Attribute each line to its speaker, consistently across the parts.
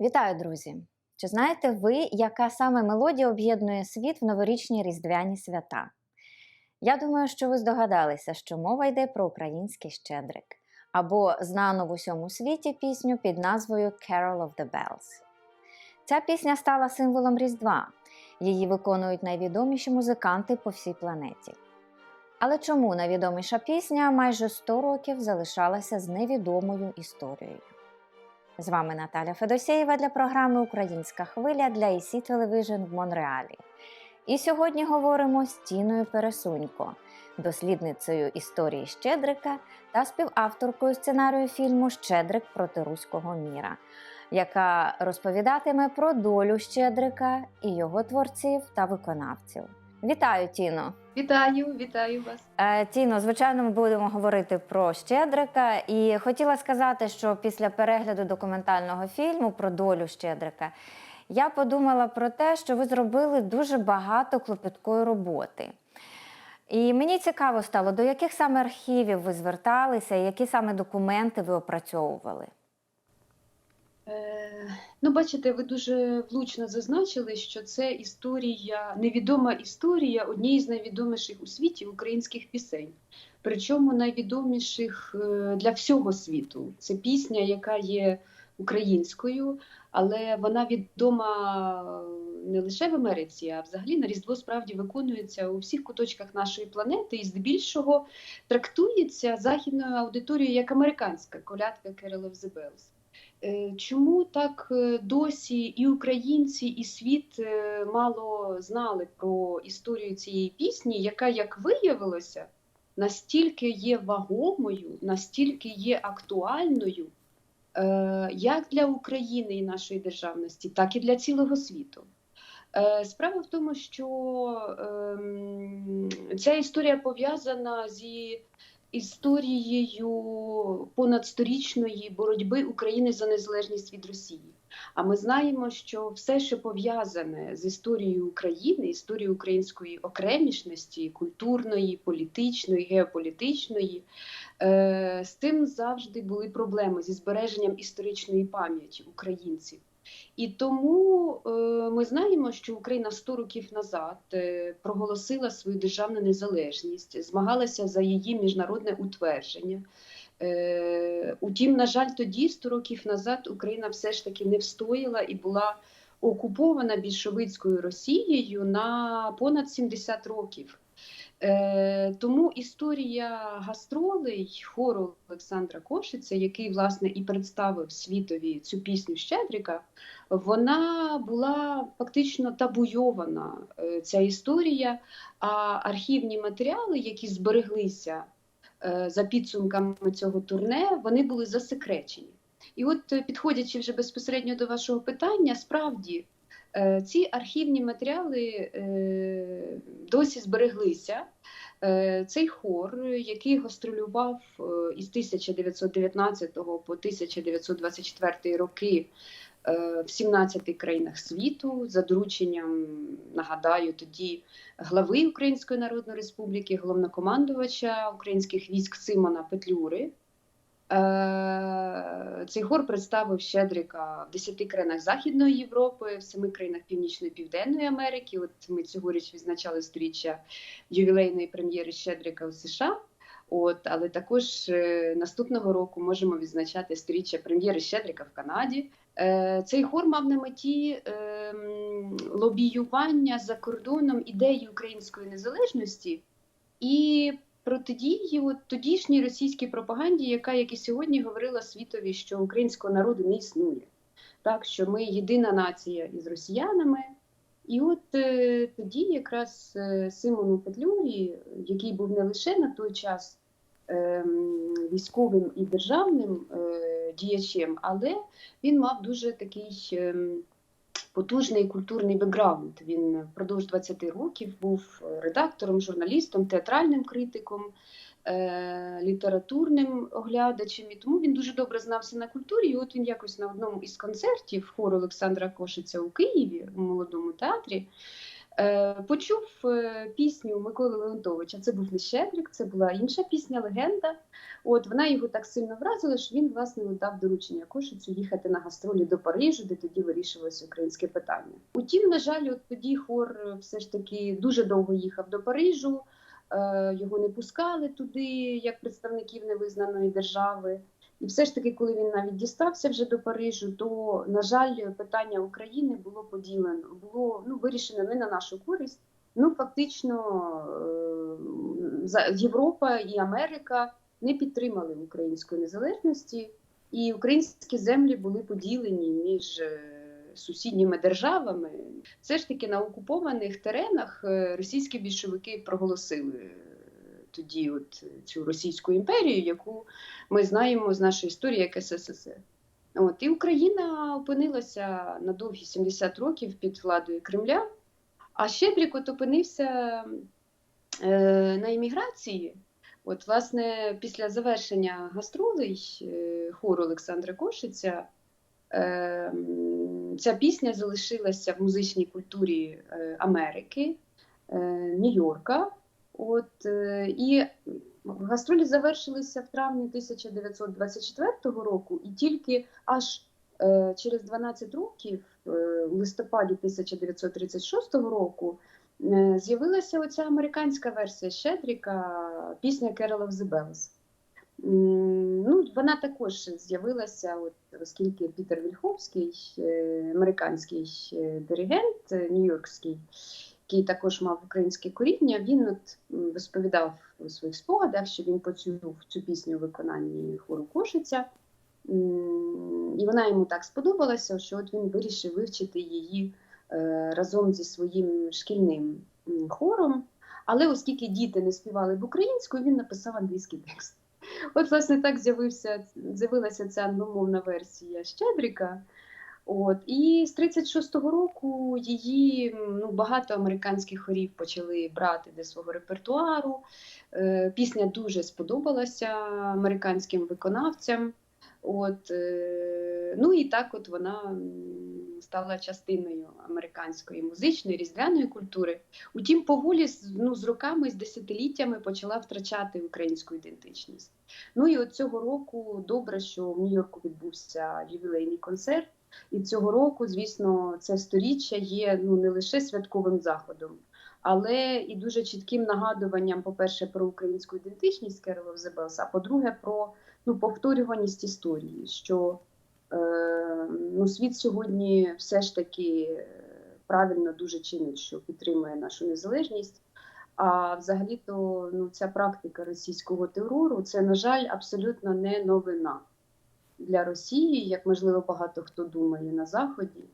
Speaker 1: Вітаю, друзі! Чи знаєте ви, яка саме мелодія об'єднує світ в новорічні різдвяні свята? Я думаю, що ви здогадалися, що мова йде про український щедрик або знану в усьому світі пісню під назвою Carol of the Bells. Ця пісня стала символом Різдва. Її виконують найвідоміші музиканти по всій планеті. Але чому найвідоміша пісня майже 100 років залишалася з невідомою історією? З вами Наталя Федосєєва для програми Українська хвиля для EC Television в Монреалі. І сьогодні говоримо з Тіною Пересунько, дослідницею історії Щедрика та співавторкою сценарію фільму Щедрик проти руського міра, яка розповідатиме про долю Щедрика і його творців та виконавців. Вітаю, Тіно!
Speaker 2: Вітаю, вітаю вас.
Speaker 1: Е, Тіно, звичайно, ми будемо говорити про Щедрика. І хотіла сказати, що після перегляду документального фільму про долю Щедрика я подумала про те, що ви зробили дуже багато клопіткої роботи. І мені цікаво стало, до яких саме архівів ви зверталися, і які саме документи ви опрацьовували.
Speaker 2: Е, ну, бачите, ви дуже влучно зазначили, що це історія, невідома історія однієї з найвідоміших у світі українських пісень. Причому найвідоміших е, для всього світу. Це пісня, яка є українською, але вона відома не лише в Америці, а взагалі на Різдво справді виконується у всіх куточках нашої планети і здебільшого трактується західною аудиторією як американська колядка Bells. Е, Чому так е, досі і українці, і світ е, мало знали про історію цієї пісні, яка, як виявилося, настільки є вагомою, настільки є актуальною, як для України і нашої державності, так і для цілого світу. Справа в тому, що ем, ця історія пов'язана зі історією понадсторічної боротьби України за незалежність від Росії. А ми знаємо, що все, що пов'язане з історією України, історією української окремішності, культурної, політичної, геополітичної, е, з тим завжди були проблеми зі збереженням історичної пам'яті українців. І тому е, ми знаємо, що Україна 100 років назад е, проголосила свою державну незалежність, змагалася за її міжнародне утвердження. Е, утім, на жаль, тоді 100 років назад Україна все ж таки не встояла і була окупована більшовицькою Росією на понад 70 років. Е, Тому історія гастролей хору Олександра Кошиця, який власне і представив світові цю пісню Щедрика, вона була фактично табуйована е, ця історія. А архівні матеріали, які збереглися е, за підсумками цього турне, вони були засекречені. І от, підходячи вже безпосередньо до вашого питання, справді. Е, ці архівні матеріали е, досі збереглися. Е, цей хор, який гастролював із 1919 по 1924 роки в 17 країнах світу, за дорученням, нагадаю, тоді глави Української Народної Республіки, головнокомандувача українських військ Симона Петлюри. Е, цей хор представив Щедрика в 10 країнах Західної Європи, в 7 країнах Північної Південної Америки. От ми цьогоріч відзначали сторіччя ювілейної прем'єри Щедрика у США. От, Але також е, наступного року можемо відзначати сторіччя прем'єри Щедрика в Канаді. Е, Цей хор мав на меті е, лобіювання за кордоном ідеї української незалежності і протидії от тодішній російській пропаганді, яка як і сьогодні говорила світові, що українського народу не існує, так що ми єдина нація із росіянами. І от е, тоді якраз е, Симону Петлюрі, який був не лише на той час е, військовим і державним е, діячем, але він мав дуже такий. Е, потужний культурний бекграунд. Він впродовж 20 років був редактором, журналістом, театральним критиком, е, літературним оглядачем. І тому він дуже добре знався на культурі. І от він якось на одному із концертів хору Олександра Кошиця у Києві у молодому театрі. Е, Почув е, пісню Миколи Леонтовича. Це був не Щедрик, це була інша пісня, легенда. От вона його так сильно вразила, що він власне дав доручення Кошицю їхати на гастролі до Парижу, де тоді вирішувалося українське питання. Утім, на жаль, от тоді хор е, все ж таки дуже довго їхав до Парижу. Його не пускали туди як представників невизнаної держави. І все ж таки, коли він навіть дістався вже до Парижу, то на жаль, питання України було поділено, було ну вирішено не на нашу користь. Ну фактично, е, Європа і Америка не підтримали української незалежності, і українські землі були поділені між е, сусідніми державами. Все ж таки на окупованих теренах е, російські більшовики проголосили тоді от цю Російську імперію, яку ми знаємо з нашої історії як СССР. От, і Україна опинилася на довгі 70 років під владою Кремля, а Щедрик от опинився е, на імміграції. От, власне, після завершення гастролей е, хору Олександра Кошиця е, ця пісня залишилася в музичній культурі е, Америки, е, Нью-Йорка. От, е, і гастролі завершилися в травні 1924 року, і тільки аж е, через 12 років, е, в листопаді 1936 року, е, з'явилася оця американська версія Щедріка, пісня Carol of the Bells. Ну, вона також з'явилася, от, оскільки Пітер Вільховський, е, американський е, диригент е, нью-йоркський, який також мав українське коріння, він от розповідав у своїх спогадах, що він почув цю пісню у виконанні хору Кошиця. І вона йому так сподобалася, що от він вирішив вивчити її е, разом зі своїм шкільним хором. Але оскільки діти не співали б українською, він написав англійський текст. От, власне, так з'явилася ця англомовна версія Щедрика. От, і з 36-го року її ну, багато американських хорів почали брати до свого репертуару. Е, пісня дуже сподобалася американським виконавцям. От, е, ну і так от вона стала частиною американської музичної різдвяної культури. Утім, поволі ну, з роками, з десятиліттями почала втрачати українську ідентичність. Ну і от цього року добре, що в Нью-Йорку відбувся ювілейний концерт. І цього року, звісно, це сторіччя є ну не лише святковим заходом, але і дуже чітким нагадуванням, по-перше, про українську ідентичність the Bells, а по-друге, про ну, повторюваність історії, що е, ну, світ сьогодні все ж таки е, правильно дуже чинить, що підтримує нашу незалежність. А взагалі-то ну, ця практика російського терору це, на жаль, абсолютно не новина для Росії, як можливо багато хто думає на Заході,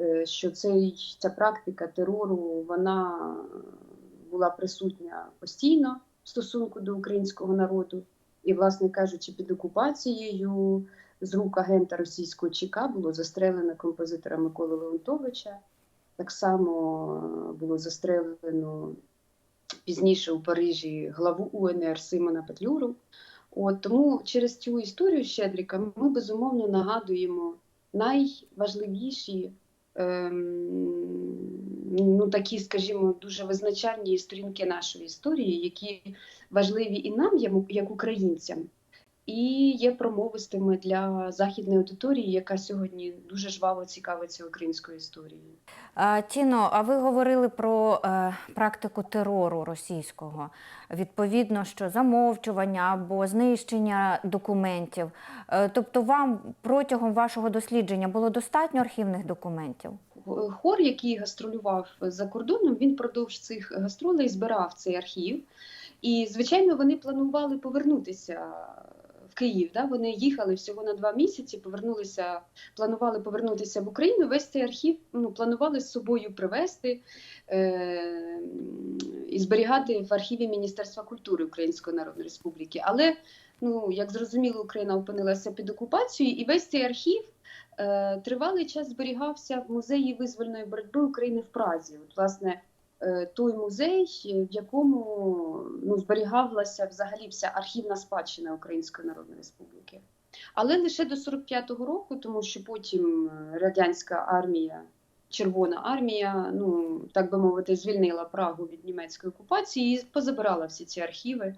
Speaker 2: е, що цей, ця практика терору вона була присутня постійно в стосунку до українського народу. І, власне кажучи, під окупацією з рук агента російського ЧК було застрелено композитора Миколи Леонтовича. Так само е, було застрелено пізніше у Парижі главу УНР Симона Петлюру. От тому через цю історію Щедріка ми безумовно нагадуємо найважливіші, ем, ну такі, скажімо, дуже визначальні сторінки нашої історії, які важливі і нам, як- українцям, і є промовистими для західної аудиторії, яка сьогодні дуже жваво цікавиться українською історією.
Speaker 1: Тіно, а ви говорили про е, практику терору російського, відповідно, що замовчування або знищення документів. Е, тобто, вам протягом вашого дослідження було достатньо архівних документів?
Speaker 2: Хор, який гастролював за кордоном, він продовж цих гастролей збирав цей архів. І, звичайно, вони планували повернутися в Київ. Да? Вони їхали всього на два місяці, повернулися, планували повернутися в Україну. Весь цей архів ну, планували з собою привезти е- і зберігати в архіві Міністерства культури Української Народної Республіки. Але, ну, як зрозуміло, Україна опинилася під окупацією, і весь цей архів. Е, Тривалий час зберігався в музеї визвольної боротьби України в Празі. От, власне, той музей, е, в якому ну, зберігалася взагалі вся архівна спадщина Української Народної Республіки. Але лише до 45-го року, тому що потім е, радянська армія Червона армія, ну так би мовити, звільнила Прагу від німецької окупації і позабирала всі ці архіви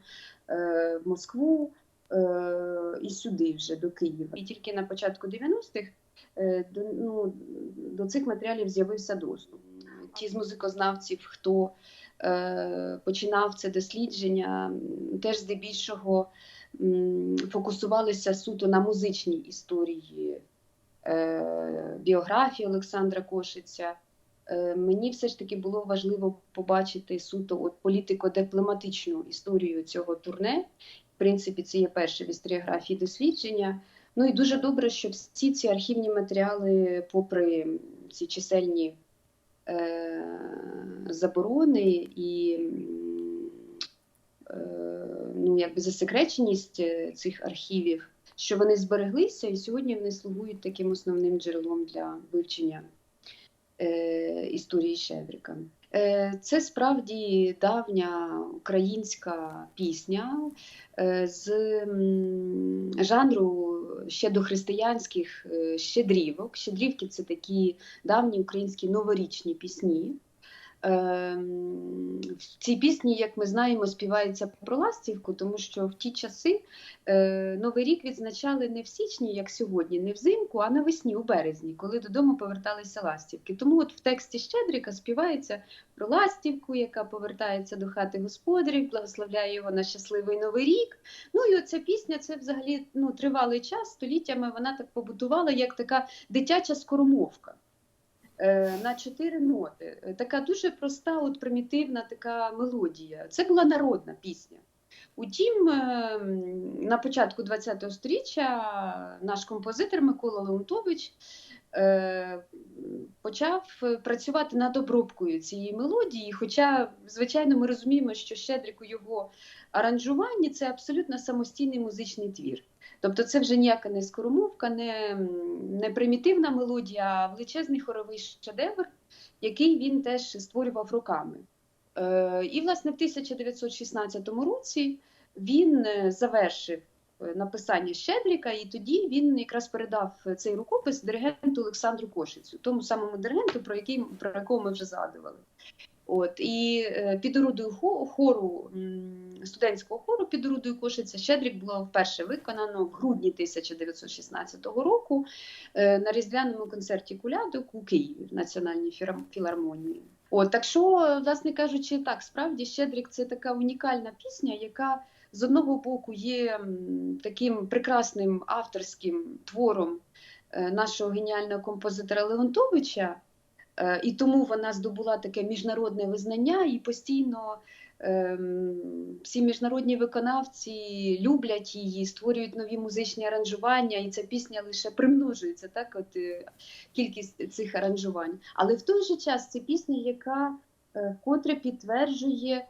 Speaker 2: е, в Москву е, і сюди вже до Києва. І тільки на початку 90-х е, до, ну, до цих матеріалів з'явився доступ. Ті з музикознавців, хто е, починав це дослідження, теж здебільшого м, фокусувалися суто на музичній історії е, біографії Олександра Кошиця. Е, Мені все ж таки було важливо побачити суто от політико-дипломатичну історію цього турне. В принципі, це є перше в історіографії дослідження. Ну і дуже добре, що всі ці архівні матеріали, попри ці чисельні заборони і е, ну, якби засекреченість е, цих архівів, що вони збереглися, і сьогодні вони слугують таким основним джерелом для вивчення е, історії Щедрика. Е, Це справді давня українська пісня е, з жанру ще до християнських щедрівок. Щедрівки це такі давні українські новорічні пісні. Ем, В цій пісні, як ми знаємо, співається про ластівку, тому що в ті часи е, Новий рік відзначали не в січні, як сьогодні, не взимку, а навесні, у березні, коли додому поверталися ластівки. Тому от в тексті Щедрика співається про ластівку, яка повертається до хати господарів, благословляє його на щасливий новий рік. Ну і оця пісня це взагалі ну, тривалий час, століттями вона так побутувала, як така дитяча скоромовка. Е, На чотири ноти. Така дуже проста, от примітивна така мелодія. Це була народна пісня. Утім, е, на початку ХХ століття наш композитор Микола Леонтович почав працювати над обробкою цієї мелодії. Хоча, звичайно, ми розуміємо, що Щедрик у його аранжуванні це абсолютно самостійний музичний твір. Тобто це вже ніяка не скоромовка, не, не примітивна мелодія, а величезний хоровий шедевр, який він теж створював роками. Е, І, власне, в 1916 році він е, завершив е, написання Щедрика, і тоді він якраз передав цей рукопис диригенту Олександру Кошицю, тому самому диригенту, про який про якого ми вже згадували. От і е, під орудою хору студентського хору під орудою Кошиця Щедрик було вперше виконано в грудні 1916 року е, на різдвяному концерті Кулядок у Києві в Національній філармонії. От так що, власне кажучи, так справді Щедрик це така унікальна пісня, яка з одного боку є таким прекрасним авторським твором е, нашого геніального композитора Леонтовича. Е, І тому вона здобула таке міжнародне визнання і постійно ем, всі міжнародні виконавці люблять її, створюють нові музичні аранжування, і ця пісня лише примножується, так, от е, кількість цих аранжувань. Але в той же час це пісня, яка е, вкотре підтверджує е,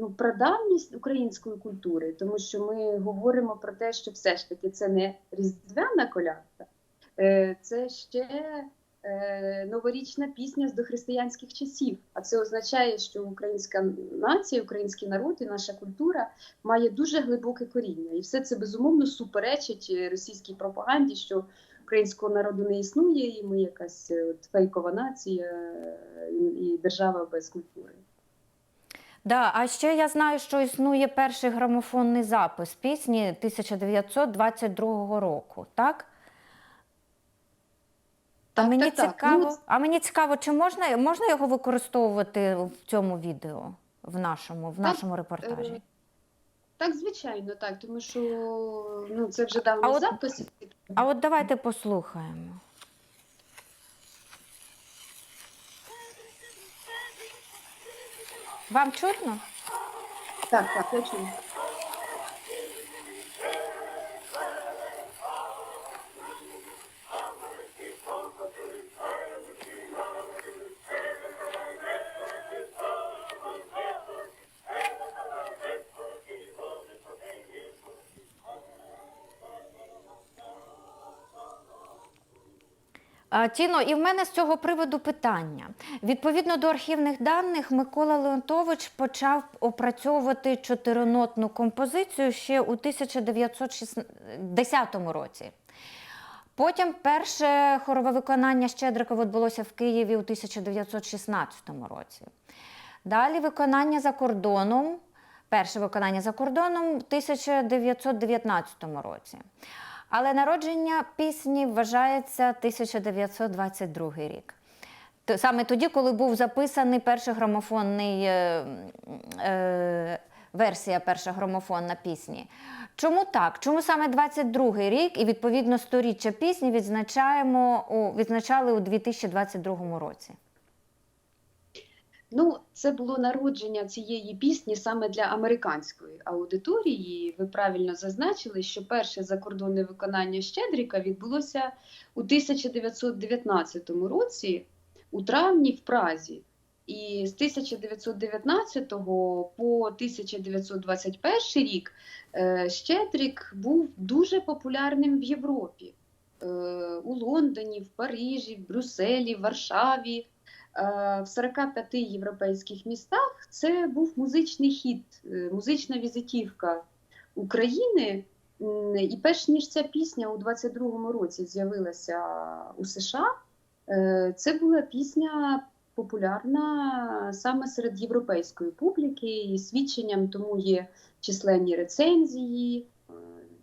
Speaker 2: ну, прадавність української культури, тому що ми говоримо про те, що все ж таки це не різдвяна колядка, е, це ще е, новорічна пісня з дохристиянських часів. А це означає, що українська нація, український народ і наша культура має дуже глибоке коріння. І все це безумовно суперечить е, російській пропаганді, що українського народу не існує, і ми якась е, от, фейкова нація е, і держава без культури.
Speaker 1: Да, а ще я знаю, що існує перший грамофонний запис пісні 1922 року, так? А мені
Speaker 2: так, так.
Speaker 1: цікаво,
Speaker 2: Ну,
Speaker 1: а мені цікаво, чи можна, можна його використовувати в цьому відео, в нашому, в
Speaker 2: Так,
Speaker 1: нашому репортажі?
Speaker 2: е, Так, звичайно, так, тому що ну, це вже давній
Speaker 1: А
Speaker 2: запис.
Speaker 1: А от давайте послухаємо. Вам чутно?
Speaker 2: Так, так, я чую.
Speaker 1: Тіно, і в мене з цього приводу питання. Відповідно до архівних даних, Микола Леонтович почав опрацьовувати чотиринотну композицію ще у 1910 році. Потім перше хорове виконання Щедрика відбулося в Києві у 1916 році. Далі виконання за кордоном, перше виконання за кордоном у 1919 році. Але народження пісні вважається 1922 рік. Саме тоді, коли був записаний перший грамофонний е, е, версія, перша грамофонна пісні. Чому так? Чому саме 22-й рік і відповідно сторіччя пісні відзначаємо у, відзначали у 2022 році?
Speaker 2: Ну, це було народження цієї пісні саме для американської аудиторії. Ви правильно зазначили, що перше закордонне виконання Щедрика відбулося у 1919 році, у травні в Празі. І з 1919 по 1921 рік е, Щедрик був дуже популярним в Європі. Е, У Лондоні, в Парижі, в Брюсселі, в Варшаві. Е, В 45 європейських містах це був музичний хіт, е, музична візитівка України. І перш ніж ця пісня у 22-му році з'явилася у США, е, це була пісня популярна саме серед європейської публіки, і свідченням тому є численні рецензії. Е,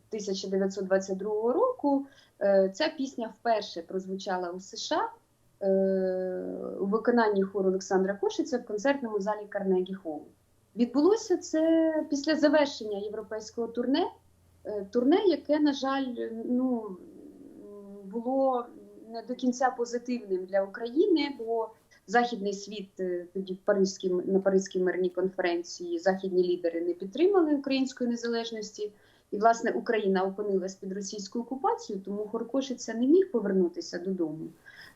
Speaker 2: 1922 року ця пісня вперше прозвучала у США у виконанні хору Олександра Кошиця в концертному залі Карнегі Холл. Відбулося це після завершення європейського турне, е, турне, яке, на жаль, ну, було не до кінця позитивним для України, бо західний світ е, тоді в Паризькій, на Паризькій мирній конференції західні лідери не підтримали української незалежності. І, власне, Україна опинилась під російською окупацією, тому Хоркошиця не міг повернутися додому.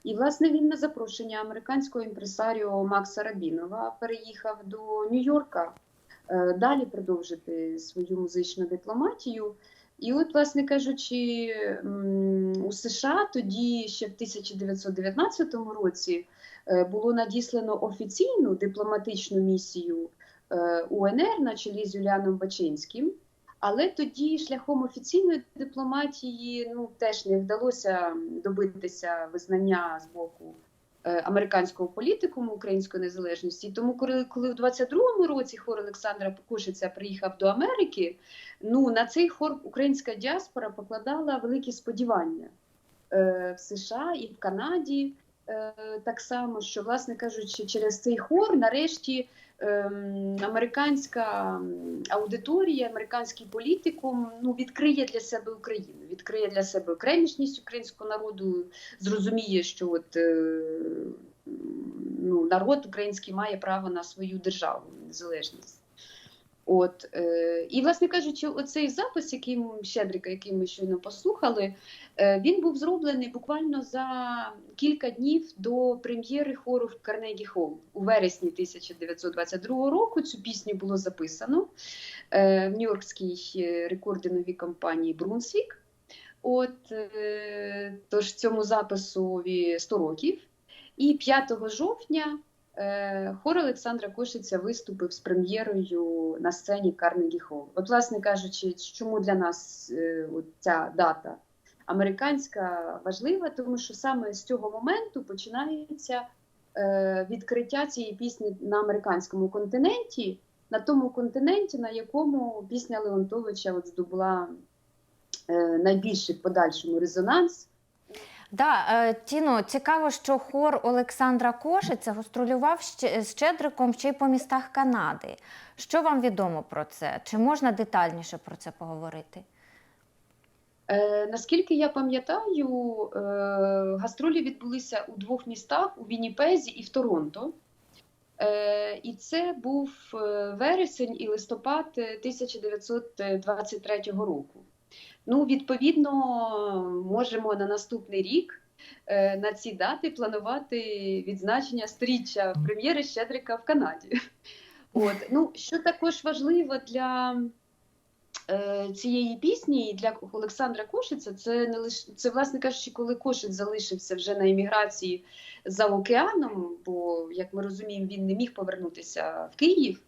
Speaker 2: І, власне, він на запрошення американського імпресаріо Макса Рабінова переїхав до Нью-Йорка е, далі продовжити свою музичну дипломатію. І от, власне кажучи, у США тоді ще в 1919 році е, було надіслано офіційну дипломатичну місію е, УНР на чолі з Юліаном Бачинським. Але тоді шляхом офіційної дипломатії ну теж не вдалося добитися визнання з боку е, американського політикуму української незалежності. Тому, коли, коли в 22-му році хор Олександра Кошиця приїхав до Америки, ну на цей хор українська діаспора покладала великі сподівання е, в США і в Канаді. Е, так само, що, власне кажучи, через цей хор нарешті американська аудиторія, американський політикум ну, відкриє для себе Україну, відкриє для себе окремішність українського народу, зрозуміє, що от, е, ну, народ український має право на свою державу, незалежність. От, е, і, власне кажучи, оцей запис, який м- Щедрика, який ми щойно послухали, е, він був зроблений буквально за кілька днів до прем'єри хору в Карнегі Холл у вересні 1922 року. Цю пісню було записано е, в Нью-Йоркській е, рекординговій компанії Брунсвік. От, е, тож цьому записові 100 років. І 5 жовтня хор Олександра Кошиця виступив з прем'єрою на сцені Карнегі Холл. От, власне кажучи, чому для нас е, ця дата американська важлива, тому що саме з цього моменту починається е, відкриття цієї пісні на американському континенті, на тому континенті, на якому пісня Леонтовича от здобула е, найбільший подальшому резонанс.
Speaker 1: Да, е, Тіно, цікаво, що хор Олександра Кошиця гастролював з Щедриком ще й по містах Канади. Що вам відомо про це? Чи можна детальніше про це поговорити?
Speaker 2: Е, наскільки я пам'ятаю, е, гастролі відбулися у двох містах у Вінніпезі і в Торонто. Е, і це був е, вересень і листопад е, 1923 року. Ну, відповідно, можемо на наступний рік е, на ці дати планувати відзначення сторіччя прем'єри Щедрика в Канаді. От. Ну, що також важливо для е, цієї пісні і для Олександра Кошиця, це не лише це, власне кажучи, коли Кошиць залишився вже на еміграції за океаном, бо, як ми розуміємо, він не міг повернутися в Київ,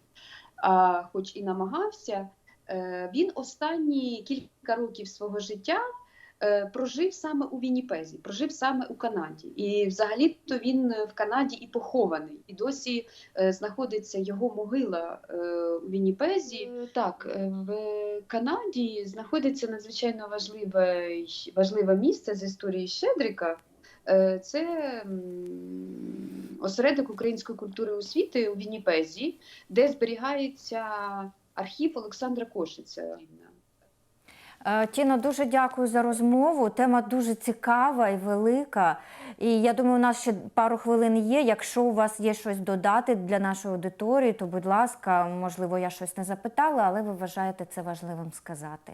Speaker 2: а хоч і намагався. Е, Він останні кілька років свого життя е, прожив саме у Вінніпезі, прожив саме у Канаді. І взагалі-то він в Канаді і похований. І досі е, знаходиться його могила у Вінніпезі. Так, в Канаді знаходиться надзвичайно важливе, важливе місце з історії Щедрика. Це осередок української культури освіти у Вінніпезі, де зберігається архів Олександра Кошиця.
Speaker 1: Е, Тіно, дуже дякую за розмову. Тема дуже цікава і велика. І я думаю, у нас ще пару хвилин є. Якщо у вас є щось додати для нашої аудиторії, то будь ласка, можливо, я щось не запитала, але ви вважаєте це важливим сказати.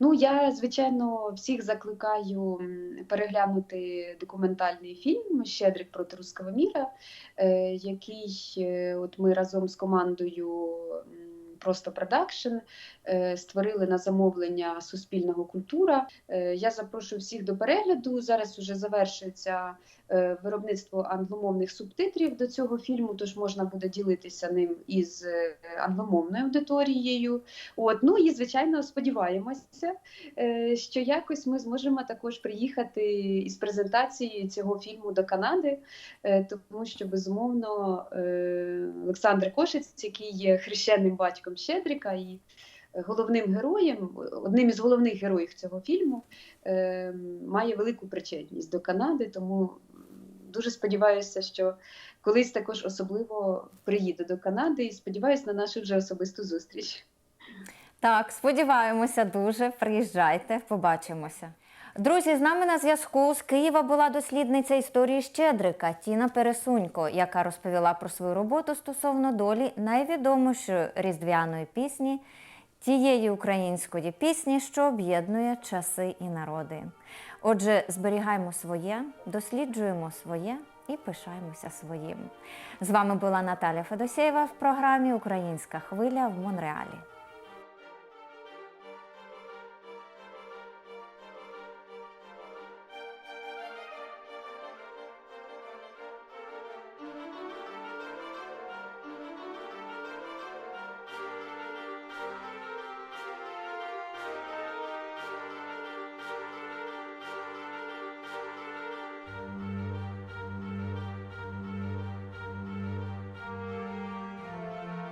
Speaker 2: Ну, я звичайно всіх закликаю переглянути документальний фільм Щедрик проти руского міра, е, який е, от ми разом з командою Просто продакшн е, створили на замовлення Суспільного культура. Е, Я запрошую всіх до перегляду. Зараз уже завершується е, виробництво англомовних субтитрів до цього фільму, тож можна буде ділитися ним із англомовною аудиторією. От, ну і звичайно, сподіваємося, що якось ми зможемо також приїхати із презентацією цього фільму до Канади, тому що безумовно Олександр Кошець, який є хрещеним батьком Щедрика і головним героєм, одним із головних героїв цього фільму, е, має велику причетність до Канади, тому дуже сподіваюся, що колись також особливо приїду до Канади і сподіваюся на нашу вже особисту зустріч.
Speaker 1: Так, сподіваємося дуже. Приїжджайте, побачимося. Друзі, з нами на зв'язку з Києва була дослідниця історії Щедрика Тіна Пересунько, яка розповіла про свою роботу стосовно долі найвідомішої різдвяної пісні, тієї української пісні, що об'єднує часи і народи. Отже, зберігаємо своє, досліджуємо своє і пишаємося своїм. З вами була Наталя Федосєєва в програмі Українська хвиля в Монреалі.